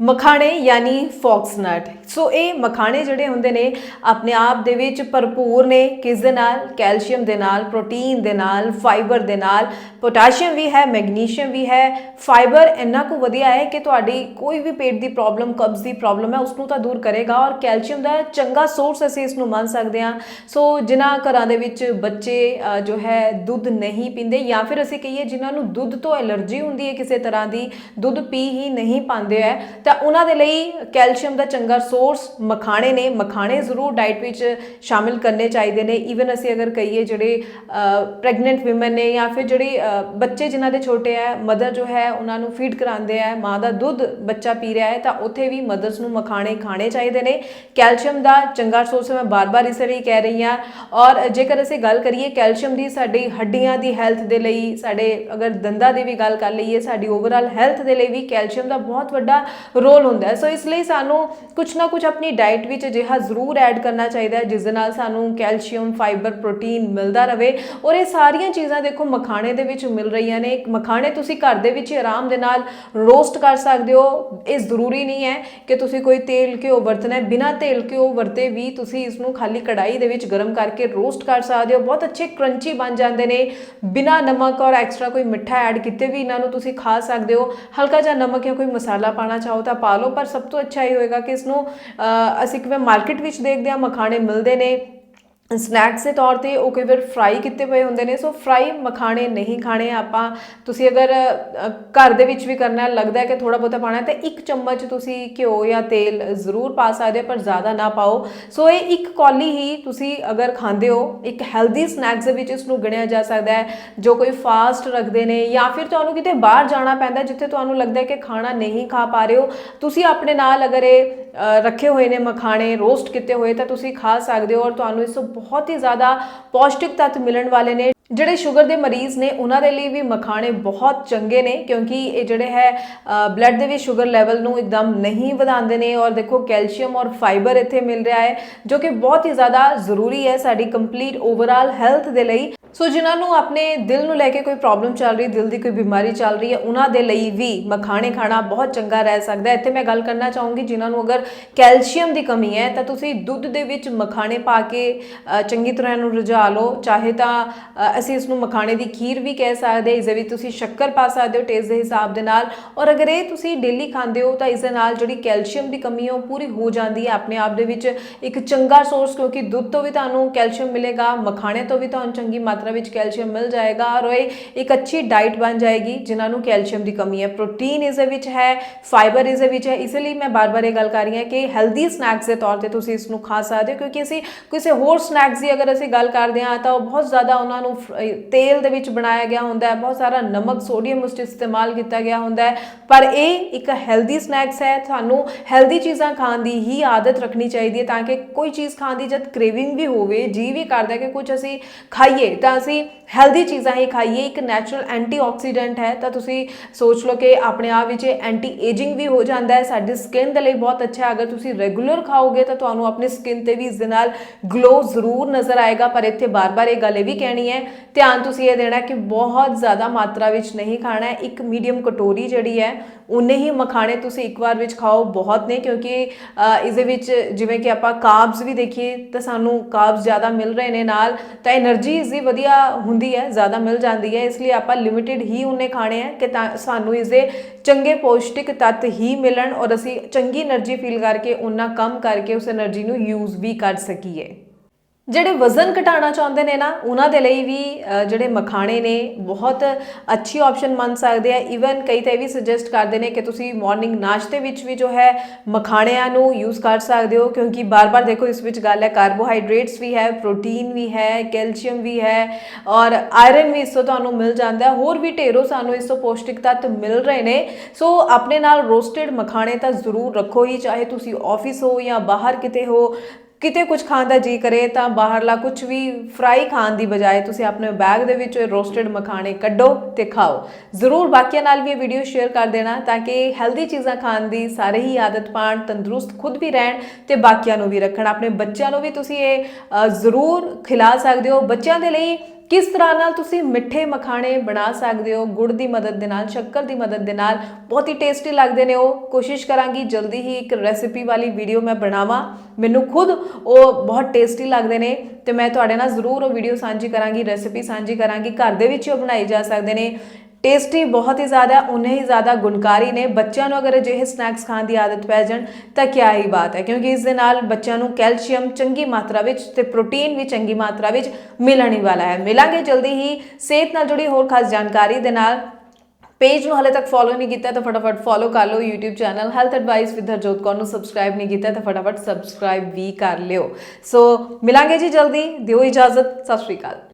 ਮਖਾਣੇ ਯਾਨੀ ਫੌਕਸਨਟ ਸੋ ਇਹ ਮਖਾਣੇ ਜਿਹੜੇ ਹੁੰਦੇ ਨੇ, ਆਪਣੇ ਆਪ ਦੇ ਵਿੱਚ ਭਰਪੂਰ ਨੇ, ਕਿਸ ਦੇ ਨਾਲ? ਕੈਲਸ਼ੀਅਮ ਦੇ ਨਾਲ, ਪ੍ਰੋਟੀਨ ਦੇ ਨਾਲ, ਫਾਈਬਰ ਦੇ ਨਾਲ। ਪੋਟਾਸ਼ੀਅਮ ਵੀ ਹੈ, ਮੈਗਨੀਸ਼ੀਅਮ ਵੀ ਹੈ। ਫਾਈਬਰ ਇੰਨਾ ਕੁ ਵਧੀਆ ਹੈ ਕਿ ਤੁਹਾਡੀ ਕੋਈ ਵੀ ਪੇਟ ਦੀ ਪ੍ਰੋਬਲਮ, ਕਬਜ਼ ਦੀ ਪ੍ਰੋਬਲਮ ਹੈ ਉਸ ਨੂੰ ਤਾਂ ਦੂਰ ਕਰੇਗਾ ਔਰ ਕੈਲਸ਼ੀਅਮ ਦਾ ਚੰਗਾ ਸੋਰਸ ਅਸੀਂ ਇਸ ਨੂੰ ਮੰਨ ਸਕਦੇ ਹਾਂ। ਸੋ ਜਿਨ੍ਹਾਂ ਘਰਾਂ ਦੇ ਵਿੱਚ ਬੱਚੇ ਜੋ ਹੈ, ਦੁੱਧ ਨਹੀਂ ਪੀਂਦੇ ਜਾਂ ਫਿਰ ਅਸੀਂ ਕਹੀਏ ਜਿਨ੍ਹਾਂ ਨੂੰ ਦੁੱਧ ਤੋਂ ਐਲਰਜੀ ਹੁੰਦੀ ਹੈ ਕਿਸੇ ਤਰ੍ਹਾਂ ਦੀ, ਦੁੱਧ ਪੀ ਹੀ ਨਹੀਂ ਪਾਉਂਦੇ ਹੈ ਤਾਂ ਉਹਨਾਂ ਦੇ ਲਈ ਕੈਲਸ਼ੀਅਮ ਦਾ ਚੰਗਾ ਸੋਰਸ ਮਖਾਣੇ ਨੇ। ਮਖਾਣੇ ਜ਼ਰੂਰ ਡਾਈਟ ਵਿੱਚ ਸ਼ਾਮਿਲ ਕਰਨੇ ਚਾਹੀਦੇ ਨੇ। ਈਵਨ ਅਸੀਂ ਅਗਰ ਕਹੀਏ ਜਿਹੜੇ ਪ੍ਰੈਗਨੈਂਟ ਔਮਨ ਨੇ ਜਾਂ ਫਿਰ ਜਿਹੜੀ ਬੱਚੇ ਜਿਨ੍ਹਾਂ ਦੇ ਛੋਟੇ ਹੈ ਮਦਰ ਜੋ ਹੈ, ਉਹਨਾਂ ਨੂੰ ਫੀਡ ਕਰਾਉਂਦੇ ਹੈ, ਮਾਂ ਦਾ ਦੁੱਧ ਬੱਚਾ ਪੀ ਰਿਹਾ ਹੈ, ਤਾਂ ਉੱਥੇ ਵੀ ਮਦਰਸ ਨੂੰ ਮਖਾਣੇ ਖਾਣੇ ਚਾਹੀਦੇ ਨੇ। ਕੈਲਸ਼ੀਅਮ ਦਾ ਚੰਗਾ ਸੋਰਸ ਮੈਂ ਬਾਰ-ਬਾਰ ਇਸ ਲਈ ਕਹਿ ਰਹੀ ਹਾਂ। ਔਰ ਜੇਕਰ ਅਸੀਂ ਗੱਲ ਕਰੀਏ ਕੈਲਸ਼ੀਅਮ ਦੀ, ਸਾਡੀ ਹੱਡੀਆਂ ਦੀ ਹੈਲਥ ਦੇ ਲਈ, ਸਾਡੇ ਅਗਰ ਦੰਦਾਂ ਦੀ ਵੀ ਗੱਲ ਕਰ ਲਈਏ, ਸਾਡੀ ਓਵਰਆਲ ਹੈਲਥ ਦੇ ਲਈ ਵੀ ਕੈਲਸ਼ੀਅਮ ਦਾ ਬਹੁਤ ਵੱਡਾ ਰੋਲ ਹੁੰਦਾ ਸੋ ਇਸ ਲਈ ਸਾਨੂੰ ਕੁਝ ਨਾ ਕੁਝ ਆਪਣੀ ਡਾਈਟ ਵਿੱਚ ਅਜਿਹਾ ਜ਼ਰੂਰ ਐਡ ਕਰਨਾ ਚਾਹੀਦਾ ਹੈ, ਜਿਸ ਦੇ ਨਾਲ ਸਾਨੂੰ ਕੈਲਸ਼ੀਅਮ ਫਾਈਬਰ ਪ੍ਰੋਟੀਨ ਮਿਲਦਾ ਰਵੇ ਔਰ ਇਹ ਸਾਰੀਆਂ ਚੀਜ਼ਾਂ ਦੇਖੋ ਮਖਾਣੇ ਦੇ ਵਿੱਚ ਮਿਲ ਰਹੀਆਂ ਨੇ। ਮਖਾਣੇ ਤੁਸੀਂ ਘਰ ਦੇ ਵਿੱਚ ਹੀ ਆਰਾਮ ਦੇ ਨਾਲ ਰੋਸਟ ਕਰ ਸਕਦੇ ਹੋ। ਇਹ ਜ਼ਰੂਰੀ ਨਹੀਂ ਹੈ ਕਿ ਤੁਸੀਂ ਕੋਈ ਤੇਲ ਘਿਓ ਵਰਤਣਾ ਹੈ। ਬਿਨਾਂ ਤੇਲ ਘਿਓ ਵਰਤੇ ਵੀ ਤੁਸੀਂ ਇਸ ਨੂੰ ਖਾਲੀ ਕੜਾਈ ਦੇ ਵਿੱਚ ਗਰਮ ਕਰਕੇ ਰੋਸਟ ਕਰ ਸਕਦੇ ਹੋ। ਬਹੁਤ ਅੱਛੇ ਕਰੰਚੀ ਬਣ ਜਾਂਦੇ ਨੇ। ਬਿਨਾਂ ਨਮਕ ਔਰ ਐਕਸਟਰਾ ਕੋਈ ਮਿੱਠਾ ਐਡ ਕੀਤੇ ਵੀ ਇਹਨਾਂ ਨੂੰ ਤੁਸੀਂ ਖਾ ਸਕਦੇ ਹੋ। ਹਲਕਾ ਜਿਹਾ ਨਮਕ ਜਾਂ ਕੋਈ ਮਸਾਲਾ ਪਾਣਾ ਚਾਹੋ ਤਾਂ ਪਾ ਲਓ, ਪਰ ਸਭ ਤੋਂ ਅੱਛਾ ਇਹ ਹੋਏਗਾ ਕਿ ਇਸ ਨੂੰ ਅਸੀਂ ਕਿਵੇਂ ਮਾਰਕੀਟ ਵਿੱਚ ਦੇਖਦੇ ਹਾਂ, ਮਖਾਣੇ ਮਿਲਦੇ ਨੇ ਸਨੈਕਸ ਦੇ ਤੌਰ ਤੇ ਉਹ ਕਈ ਵਾਰ ਫਰਾਈ ਕੀਤੇ ਹੋਏ ਹੁੰਦੇ ਨੇ ਸੋ ਫਰਾਈ ਮਖਾਣੇ ਨਹੀਂ ਖਾਣੇ। ਆਪਾਂ, ਤੁਸੀਂ ਅਗਰ ਘਰ ਦੇ ਵਿੱਚ ਵੀ ਕਰਨਾ, ਲੱਗਦਾ ਹੈ ਕਿ ਥੋੜਾ ਬਹੁਤਾ ਪਾਣਾ ਤਾਂ ਇੱਕ ਚਮਚ ਤੁਸੀਂ ਘਿਓ ਜਾਂ ਤੇਲ ਜ਼ਰੂਰ ਪਾ ਸਕਦੇ ਹੋ, ਪਰ ਜ਼ਿਆਦਾ ਨਾ ਪਾਓ। ਸੋ ਇਹ ਇੱਕ ਕੌਲੀ ਹੀ ਤੁਸੀਂ ਅਗਰ ਖਾਂਦੇ ਹੋ, ਇੱਕ ਹੈਲਦੀ ਸਨੈਕਸ ਦੇ ਵਿੱਚ ਇਸ ਨੂੰ ਗਿਣਿਆ ਜਾ ਸਕਦਾ ਹੈ, ਜੋ ਕੋਈ ਫਾਸਟ ਰੱਖਦੇ ਨੇ, ਜਾਂ ਫਿਰ ਤੁਹਾਨੂੰ ਕਿਤੇ ਬਾਹਰ ਜਾਣਾ ਪੈਂਦਾ, ਜਿੱਥੇ ਤੁਹਾਨੂੰ ਲੱਗਦਾ ਹੈ ਕਿ ਖਾਣਾ ਨਹੀਂ ਖਾ ਪਾ ਰਹੇ ਹੋ, ਤੁਸੀਂ ਆਪਣੇ ਨਾਲ ਅਗਰ ਇਹ ਰੱਖੇ ਹੋਏ ਨੇ ਮਖਾਣੇ ਰੋਸਟ ਕੀਤੇ ਹੋਏ, ਤਾਂ ਤੁਸੀਂ ਖਾ ਸਕਦੇ ਹੋ ਔਰ ਤੁਹਾਨੂੰ ਇਸ ਤੋਂ ਬਹੁਤ ਹੀ ਜ਼ਿਆਦਾ ਪੌਸ਼ਟਿਕ ਤੱਤ ਮਿਲਣ ਵਾਲੇ ਨੇ। ਜਿਹੜੇ ਸ਼ੂਗਰ ਦੇ ਮਰੀਜ਼ ਨੇ, ਉਹਨਾਂ ਦੇ ਲਈ ਵੀ ਮਖਾਣੇ ਬਹੁਤ ਚੰਗੇ ਨੇ, ਕਿਉਂਕਿ ਇਹ ਜਿਹੜੇ ਹੈ ਬਲੱਡ ਦੇ ਵਿੱਚ ਸ਼ੂਗਰ ਲੈਵਲ ਨੂੰ ਇੱਕਦਮ ਨਹੀਂ ਵਧਾਉਂਦੇ ਨੇ ਔਰ ਦੇਖੋ, ਕੈਲਸ਼ੀਅਮ ਔਰ ਫਾਈਬਰ ਇੱਥੇ ਮਿਲ ਰਿਹਾ ਹੈ, ਜੋ ਕਿ ਬਹੁਤ ਹੀ ਜ਼ਿਆਦਾ ਜ਼ਰੂਰੀ ਹੈ ਸਾਡੀ ਕੰਪਲੀਟ ਓਵਰਆਲ ਹੈਲਥ ਦੇ ਲਈ। ਸੋ ਜਿਨ੍ਹਾਂ ਨੂੰ ਆਪਣੇ ਦਿਲ ਨੂੰ ਲੈ ਕੇ ਕੋਈ ਪ੍ਰੋਬਲਮ ਚੱਲ ਰਹੀ, ਦਿਲ ਦੀ ਕੋਈ ਬਿਮਾਰੀ ਚੱਲ ਰਹੀ ਹੈ, ਉਹਨਾਂ ਦੇ ਲਈ ਵੀ ਮਖਾਣੇ ਖਾਣਾ ਬਹੁਤ ਚੰਗਾ ਰਹਿ ਸਕਦਾ ਹੈ। ਇੱਥੇ ਮੈਂ ਗੱਲ ਕਰਨਾ ਚਾਹੂੰਗੀ, ਜਿਨ੍ਹਾਂ ਨੂੰ ਅਗਰ ਕੈਲਸ਼ੀਅਮ ਦੀ ਕਮੀ ਹੈ, ਤਾਂ ਤੁਸੀਂ ਦੁੱਧ ਦੇ ਵਿੱਚ ਮਖਾਣੇ ਪਾ ਕੇ ਚੰਗੀ ਤਰ੍ਹਾਂ ਇਹਨੂੰ ਰਝਾ ਲਓ। ਚਾਹੇ ਤਾਂ ਅਸੀਂ ਇਸ ਨੂੰ ਮਖਾਣੇ ਦੀ ਖੀਰ ਵੀ ਕਹਿ ਸਕਦੇ ਇਸ ਦੇ ਵਿੱਚ ਤੁਸੀਂ ਸ਼ੱਕਰ ਪਾ ਸਕਦੇ ਹੋ ਟੇਸਟ ਦੇ ਹਿਸਾਬ ਦੇ ਨਾਲ। ਔਰ ਅਗਰ ਇਹ ਤੁਸੀਂ ਡੇਲੀ ਖਾਂਦੇ ਹੋ, ਤਾਂ ਇਸ ਦੇ ਨਾਲ ਜਿਹੜੀ ਕੈਲਸ਼ੀਅਮ ਦੀ ਕਮੀ ਹੈ, ਉਹ ਪੂਰੀ ਹੋ ਜਾਂਦੀ ਹੈ ਆਪਣੇ ਆਪ ਦੇ ਵਿੱਚ। ਇੱਕ ਚੰਗਾ ਸੋਰਸ ਕਿਉਂਕਿ ਦੁੱਧ ਤੋਂ ਵੀ ਤੁਹਾਨੂੰ ਕੈਲਸ਼ੀਅਮ ਮਿਲੇਗਾ, ਮਖਾਣੇ ਤੋਂ ਵੀ ਤੁਹਾਨੂੰ ਚੰਗੀ ਮਾਤਰਾ ਵਿੱਚ ਕੈਲਸ਼ੀਅਮ ਮਿਲ ਜਾਏਗਾ ਔਰ ਇਹ ਇੱਕ ਅੱਛੀ ਡਾਈਟ ਬਣ ਜਾਏਗੀ, ਜਿਨ੍ਹਾਂ ਨੂੰ ਕੈਲਸ਼ੀਅਮ ਦੀ ਕਮੀ ਹੈ। ਪ੍ਰੋਟੀਨ ਇਸ ਦੇ ਵਿੱਚ ਹੈ ਫਾਈਬਰ ਇਸ ਦੇ ਵਿੱਚ ਹੈ। ਇਸ ਲਈ ਮੈਂ ਬਾਰ-ਬਾਰ ਇਹ ਗੱਲ ਕਰ ਰਹੀ ਹਾਂ ਕਿ ਹੈਲਦੀ ਸਨੈਕਸ ਦੇ ਤੌਰ ਤੇ ਤੁਸੀਂ ਇਸ ਨੂੰ ਖਾ ਸਕਦੇ ਹੋ, ਕਿਉਂਕਿ ਅਸੀਂ ਕਿਸੇ ਹੋਰ ਸਨੈਕਸ ਦੀ ਅਗਰ ਅਸੀਂ ਗੱਲ ਕਰਦੇ ਹਾਂ ਤਾਂ ਉਹ ਬਹੁਤ ਜ਼ਿਆਦਾ ਉਹਨਾਂ ਨੂੰ ਤੇਲ ਦੇ ਵਿੱਚ ਬਣਾਇਆ ਗਿਆ ਹੁੰਦਾ ਹੈ। ਬਹੁਤ ਸਾਰਾ ਨਮਕ ਸੋਡੀਅਮ ਉਸ 'ਚ ਇਸਤੇਮਾਲ ਕੀਤਾ ਗਿਆ ਹੁੰਦਾ ਹੈ। ਪਰ ਇਹ ਇੱਕ ਹੈਲਦੀ ਸਨੈਕਸ ਹੈ। ਤੁਹਾਨੂੰ ਹੈਲਦੀ ਚੀਜ਼ਾਂ ਖਾਣ ਦੀ ਹੀ ਆਦਤ ਰੱਖਣੀ ਚਾਹੀਦੀ ਹੈ ਤਾਂ ਕਿ ਕੋਈ ਚੀਜ਼ ਖਾਣ ਦੀ ਜਦ ਕ੍ਰੇਵਿੰਗ ਵੀ ਹੋਵੇ ਜੀ ਵੀ ਕਰਦਾ ਕਿ ਕੁਝ ਅਸੀਂ ਖਾਈਏ ਤਾਂ ਜਾਂ ਅਸੀਂ ਹੈਲਦੀ ਚੀਜ਼ਾਂ ਹੀ ਖਾਈਏ, ਇੱਕ ਨੈਚੁਰਲ ਐਂਟੀਆਕਸੀਡੈਂਟ ਹੈ, ਤਾਂ ਤੁਸੀਂ ਸੋਚ ਲਓ ਕਿ ਆਪਣੇ ਆਪ ਵਿੱਚ ਐਂਟੀ ਏਜਿੰਗ ਵੀ ਹੋ ਜਾਂਦਾ ਹੈ, ਸਾਡੀ ਸਕਿਨ ਦੇ ਲਈ ਬਹੁਤ ਅੱਛਾ ਹੈ। ਅਗਰ ਤੁਸੀਂ ਰੈਗੂਲਰ ਖਾਓਗੇ ਤਾਂ ਤੁਹਾਨੂੰ ਆਪਣੀ ਸਕਿਨ ਤੇ ਵੀ ਇਸ ਦੇ ਨਾਲ ਗਲੋ ਜ਼ਰੂਰ ਨਜ਼ਰ ਆਏਗਾ, ਪਰ ਇੱਥੇ ਬਾਰ-ਬਾਰ ਇਹ ਗੱਲ ਇਹ ਵੀ ਕਹਿਣੀ ਹੈ, ਧਿਆਨ ਤੁਸੀਂ ਇਹ ਦੇਣਾ ਕਿ ਬਹੁਤ ਜ਼ਿਆਦਾ ਮਾਤਰਾ ਵਿੱਚ ਨਹੀਂ ਖਾਣਾ ਇੱਕ ਮੀਡੀਅਮ ਕਟੋਰੀ ਜਿਹੜੀ ਹੈ ਉਨੇ ਹੀ ਮਖਾਣੇ ਤੁਸੀਂ ਇੱਕ ਵਾਰ ਵਿੱਚ ਖਾਓ, ਬਹੁਤ ਨੇ, ਕਿਉਂਕਿ ਇਸ ਦੇ ਵਿੱਚ ਜਿਵੇਂ ਕਿ ਆਪਾਂ ਕਾਰਬਸ ਵੀ ਦੇਖੀਏ, ਤਾਂ ਸਾਨੂੰ ਕਾਰਬਸ ਜ਼ਿਆਦਾ ਮਿਲ ਰਹੇ ਨੇ ਨਾਲ, ਤਾਂ એનર્ਜੀ ਇਸ ਦੀ ਵਧੀਆ ਹੁੰਦੀ ਹੈ, ਜ਼ਿਆਦਾ ਮਿਲ ਜਾਂਦੀ ਹੈ, ਇਸ ਲਈ ਆਪਾਂ ਲਿਮਿਟਿਡ ਹੀ ਉਹਨੇ ਖਾਣੇ ਆ ਕਿ ਤਾਂ ਸਾਨੂੰ ਇਸ ਦੇ ਚੰਗੇ ਪੌਸ਼ਟਿਕ ਤੱਤ ਹੀ ਮਿਲਣ ਔਰ ਅਸੀਂ ਚੰਗੀ એનર્ਜੀ ਫੀਲ ਕਰਕੇ ਉਹਨਾਂ ਕੰਮ ਕਰਕੇ ਉਸ એનર્ਜੀ ਨੂੰ ਯੂਜ਼ ਵੀ ਕਰ ਸਕੀਏ। ਜਿਹੜੇ ਵਜ਼ਨ ਘਟਾਉਣਾ ਚਾਹੁੰਦੇ ਨੇ ਨਾ, ਉਹਨਾਂ ਦੇ ਲਈ ਵੀ ਜਿਹੜੇ ਮਖਾਣੇ ਨੇ, ਬਹੁਤ ਅੱਛੀ ਆਪਸ਼ਨ ਮੰਨ ਸਕਦੇ ਆ। ਇਵਨ ਕਈ ਤਾਂ ਇਹ ਵੀ ਸੁਜੈਸਟ ਕਰਦੇ ਨੇ ਕਿ ਤੁਸੀਂ ਮਾਰਨਿੰਗ ਨਾਸ਼ਤੇ ਵਿੱਚ ਵੀ ਜੋ ਹੈ, ਮਖਾਣਿਆਂ ਨੂੰ ਯੂਜ਼ ਕਰ ਸਕਦੇ ਹੋ, ਕਿਉਂਕਿ ਬਾਰ-ਬਾਰ ਦੇਖੋ ਇਸ ਵਿੱਚ ਗੱਲ ਹੈ ਕਾਰਬੋਹਾਈਡਰੇਟਸ ਵੀ ਹੈ ਪ੍ਰੋਟੀਨ ਵੀ ਹੈ ਕੈਲਸ਼ੀਅਮ ਵੀ ਹੈ, ਔਰ ਆਇਰਨ ਵੀ ਇਸ ਤੋਂ ਤੁਹਾਨੂੰ ਮਿਲ ਜਾਂਦਾ ਹੈ। ਹੋਰ ਵੀ ਢੇਰੋਂ ਸਾਨੂੰ ਇਸ ਤੋਂ ਪੌਸ਼ਟਿਕ ਤੱਤ ਮਿਲ ਰਹੇ ਨੇ। ਸੋ ਆਪਣੇ ਨਾਲ ਰੋਸਟਡ ਮਖਾਣੇ ਤਾਂ ਜ਼ਰੂਰ ਰੱਖੋ ਹੀ, ਚਾਹੇ ਤੁਸੀਂ ਆਫਿਸ ਹੋ ਜਾਂ ਬਾਹਰ ਕਿਤੇ ਹੋ। ਕਿਤੇ ਕੁਝ ਖਾਣ ਦਾ ਜੀ ਕਰੇ ਤਾਂ ਬਾਹਰਲਾ ਕੁਝ ਵੀ ਫਰਾਈ ਖਾਣ ਦੀ ਬਜਾਏ ਤੁਸੀਂ ਆਪਣੇ ਬੈਗ ਦੇ ਵਿੱਚ ਰੋਸਟਡ ਮਖਾਣੇ ਕੱਢੋ ਤੇ ਖਾਓ। ਜ਼ਰੂਰ ਬਾਕੀਆਂ ਨਾਲ ਵੀ ਇਹ ਵੀਡੀਓ ਸ਼ੇਅਰ ਕਰ ਦੇਣਾ ਤਾਂ ਕਿ ਹੈਲਦੀ ਚੀਜ਼ਾਂ ਖਾਣ ਦੀ ਸਾਰੇ ਹੀ ਆਦਤ ਪਾਣ, ਤੰਦਰੁਸਤ ਖੁਦ ਵੀ ਰਹਿਣ ਤੇ ਬਾਕੀਆਂ ਨੂੰ ਵੀ ਰੱਖਣ। ਆਪਣੇ ਬੱਚਿਆਂ ਨੂੰ ਵੀ ਤੁਸੀਂ ਇਹ ਜ਼ਰੂਰ ਖਿਲਾ ਸਕਦੇ ਹੋ। ਬੱਚਿਆਂ ਦੇ ਲਈ ਕਿਸ ਤਰ੍ਹਾਂ ਨਾਲ ਤੁਸੀਂ ਮਿੱਠੇ ਮਖਾਣੇ ਬਣਾ ਸਕਦੇ ਹੋ, ਗੁੜ ਦੀ ਮਦਦ ਦੇ ਨਾਲ, ਸ਼ੱਕਰ ਦੀ ਮਦਦ ਦੇ ਨਾਲ? ਬਹੁਤ ਹੀ ਟੇਸਟੀ ਲੱਗਦੇ ਨੇ ਉਹ। ਕੋਸ਼ਿਸ਼ ਕਰਾਂਗੀ ਜਲਦੀ ਹੀ ਇੱਕ ਰੈਸਿਪੀ ਵਾਲੀ ਵੀਡੀਓ ਮੈਂ ਬਣਾਵਾਂ। ਮੈਨੂੰ ਖੁਦ ਉਹ ਬਹੁਤ ਟੇਸਟੀ ਲੱਗਦੇ ਨੇ ਤੇ ਮੈਂ ਤੁਹਾਡੇ ਨਾਲ ਜ਼ਰੂਰ ਉਹ ਵੀਡੀਓ ਸਾਂਝੀ ਕਰਾਂਗੀ ਰੈਸਿਪੀ ਸਾਂਝੀ ਕਰਾਂਗੀ। ਘਰ ਦੇ ਵਿੱਚ ਹੀ ਉਹ ਬਣਾਈ ਜਾ ਸਕਦੇ ਨੇ। ਟੇਸਟੀ ਬਹੁਤ ਹੀ ਜ਼ਿਆਦਾ ਉਨੇ ਹੀ ਜ਼ਿਆਦਾ ਗੁਣਕਾਰੀ ਨੇ। ਬੱਚਿਆਂ ਨੂੰ ਅਗਰ ਅਜਿਹੇ ਸਨੈਕਸ ਖਾਣ ਦੀ ਆਦਤ ਪੈ ਜਾਣ, ਤਾਂ ਕਿਆ ਹੀ ਬਾਤ ਹੈ। ਕਿਉਂਕਿ ਇਸ ਦੇ ਨਾਲ ਬੱਚਿਆਂ ਨੂੰ ਕੈਲਸ਼ੀਅਮ ਚੰਗੀ ਮਾਤਰਾ ਵਿੱਚ ਤੇ ਪ੍ਰੋਟੀਨ ਵੀ ਚੰਗੀ ਮਾਤਰਾ ਵਿੱਚ ਮਿਲਣ ਹੀ ਵਾਲਾ ਹੈ। ਮਿਲਾਂਗੇ ਜਲਦੀ ਹੀ ਸਿਹਤ ਨਾਲ ਜੁੜੀ ਹੋਰ ਖਾਸ ਜਾਣਕਾਰੀ ਦੇ ਨਾਲ। ਪੇਜ ਨੂੰ ਹਾਲੇ ਤੱਕ ਫੋਲੋ ਨਹੀਂ ਕੀਤਾ ਤਾਂ ਫਟਾਫਟ ਫੋਲੋ ਕਰ ਲਓ YouTube channel health advice with Harjot Kaur ਨੂੰ ਸਬਸਕ੍ਰਾਈਬ ਨਹੀਂ ਕੀਤਾ ਤਾਂ ਫਟਾਫਟ ਸਬਸਕ੍ਰਾਈਬ ਵੀ ਕਰ ਲਿਓ। ਸੋ ਮਿਲਾਂਗੇ ਜੀ ਜਲਦੀ। ਦਿਓ ਇਜਾਜ਼ਤ। ਸਤਿ ਸ਼੍ਰੀ ਅਕਾਲ।